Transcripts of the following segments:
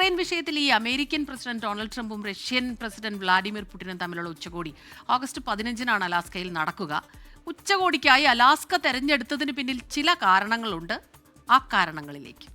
Ukraine വിഷയത്തിൽ ഈ American president Donald ട്രംപും റഷ്യൻ പ്രസിഡന്റ് വ്ളാഡിമിർ പുടിനും തമ്മിലുള്ള ഉച്ചകോടി ഓഗസ്റ്റ് പതിനഞ്ചിനാണ് അലാസ്കയിൽ നടക്കുക. ഉച്ചകോടിക്കായി അലാസ്ക തെരഞ്ഞെടുത്തതിന് പിന്നിൽ ചില കാരണങ്ങളുണ്ട്. ആ കാരണങ്ങളിലേക്ക്.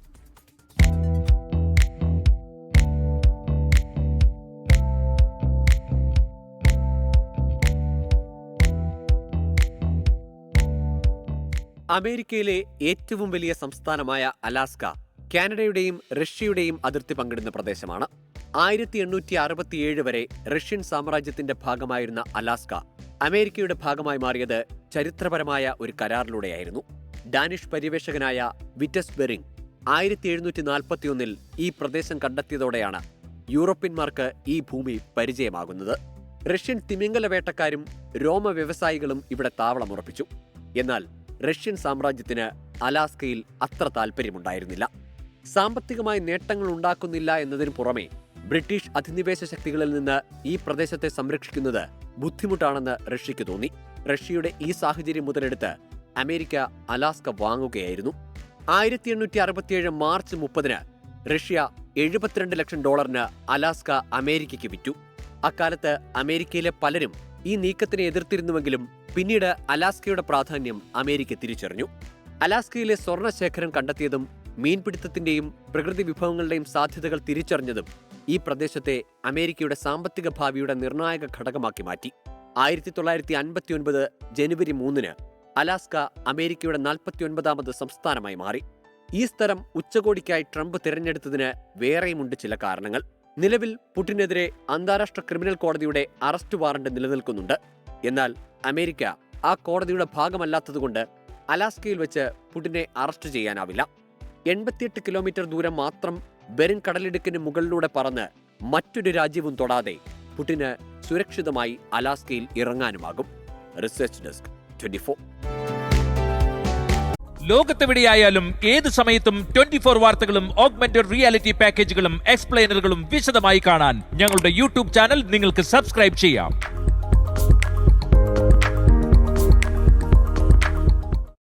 അമേരിക്കയിലെ ഏറ്റവും വലിയ സംസ്ഥാനമായ അലാസ്ക കാനഡയുടെയും റഷ്യയുടെയും അതിർത്തി പങ്കിടുന്ന പ്രദേശമാണ്. ആയിരത്തി എണ്ണൂറ്റി അറുപത്തിയേഴ് വരെ റഷ്യൻ സാമ്രാജ്യത്തിന്റെ ഭാഗമായിരുന്ന അലാസ്ക അമേരിക്കയുടെ ഭാഗമായി മാറിയത് ചരിത്രപരമായ ഒരു കരാറിലൂടെയായിരുന്നു. ഡാനിഷ് പര്യവേഷകനായ വിറ്റസ് ബെറിംഗ് ആയിരത്തി എഴുന്നൂറ്റി നാൽപ്പത്തിയൊന്നിൽ ഈ പ്രദേശം കണ്ടെത്തിയതോടെയാണ് യൂറോപ്യന്മാർക്ക് ഈ ഭൂമി പരിചയമാകുന്നത്. റഷ്യൻ തിമിംഗല വേട്ടക്കാരും രോമ വ്യവസായികളും ഇവിടെ താവളമുറപ്പിച്ചു എന്നാൽ റഷ്യൻ സാമ്രാജ്യത്തിന് അലാസ്കയിൽ അത്ര താല്പര്യമുണ്ടായിരുന്നില്ല സാമ്പത്തികമായി നേട്ടങ്ങൾ ഉണ്ടാക്കുന്നില്ല എന്നതിന് പുറമെ ബ്രിട്ടീഷ് അധിനിവേശ ശക്തികളിൽ നിന്ന് ഈ പ്രദേശത്തെ സംരക്ഷിക്കുന്നത് ബുദ്ധിമുട്ടാണെന്ന് റഷ്യയ്ക്ക് തോന്നി. റഷ്യയുടെ ഈ സാഹചര്യം മുതലെടുത്ത് അമേരിക്ക അലാസ്ക വാങ്ങുകയായിരുന്നു. ആയിരത്തി എണ്ണൂറ്റി അറുപത്തിയേഴ് മാർച്ച് മുപ്പതിന് റഷ്യ എഴുപത്തിരണ്ട് ലക്ഷം ഡോളറിന് അലാസ്ക അമേരിക്കയ്ക്ക് വിറ്റു. അക്കാലത്ത് അമേരിക്കയിലെ പലരും ഈ നീക്കത്തിനെ എതിർത്തിരുന്നുവെങ്കിലും പിന്നീട് അലാസ്കയുടെ പ്രാധാന്യം അമേരിക്ക തിരിച്ചറിഞ്ഞു. അലാസ്കയിലെ സ്വർണശേഖരം കണ്ടെത്തിയതും മീൻപിടുത്തത്തിന്റെയും പ്രകൃതി വിഭവങ്ങളുടെയും സാധ്യതകൾ തിരിച്ചറിഞ്ഞതും ഈ പ്രദേശത്തെ അമേരിക്കയുടെ സാമ്പത്തിക ഭാവിയുടെ നിർണായക ഘടകമാക്കി മാറ്റി. ആയിരത്തി തൊള്ളായിരത്തി അൻപത്തി ഒൻപത് ജനുവരി മൂന്നിന് അലാസ്ക അമേരിക്കയുടെ നാൽപ്പത്തിയൊൻപതാമത് സംസ്ഥാനമായി മാറി. ഈ സ്ഥലം ഉച്ചകോടിക്കായി ട്രംപ് തിരഞ്ഞെടുത്തതിന് വേറെയുമുണ്ട് ചില കാരണങ്ങൾ. നിലവിൽ പുടിനെതിരെ അന്താരാഷ്ട്ര ക്രിമിനൽ കോടതിയുടെ അറസ്റ്റ് വാറണ്ട് നിലനിൽക്കുന്നുണ്ട്. എന്നാൽ അമേരിക്ക ആ കോടതിയുടെ ഭാഗമല്ലാത്തതുകൊണ്ട് അലാസ്കയിൽ വെച്ച് പുടിനെ അറസ്റ്റ് ചെയ്യാനാവില്ല. എൺപത്തിയെട്ട് കിലോമീറ്റർ ദൂരം മാത്രം വെറും കടലിടുക്കിന് മുകളിലൂടെ പറന്ന് മറ്റൊരു രാജ്യവും തൊടാതെ പുടിന് സുരക്ഷിതമായി അലാസ്കയിൽ ഇറങ്ങാനുമാകും. റിസർച്ച് ഡെസ്ക് ട്വന്റി ഫോർ ലോകത്തെവിടെയായാലും ഏത് സമയത്തും ട്വന്റി ഫോർ വാർത്തകളും ഓഗ്മെന്റഡ് റിയാലിറ്റി പാക്കേജുകളും എക്സ്പ്ലെയിനറുകളും വിശദമായി കാണാൻ ഞങ്ങളുടെ യൂട്യൂബ് ചാനൽ നിങ്ങൾക്ക് സബ്സ്ക്രൈബ് ചെയ്യാം.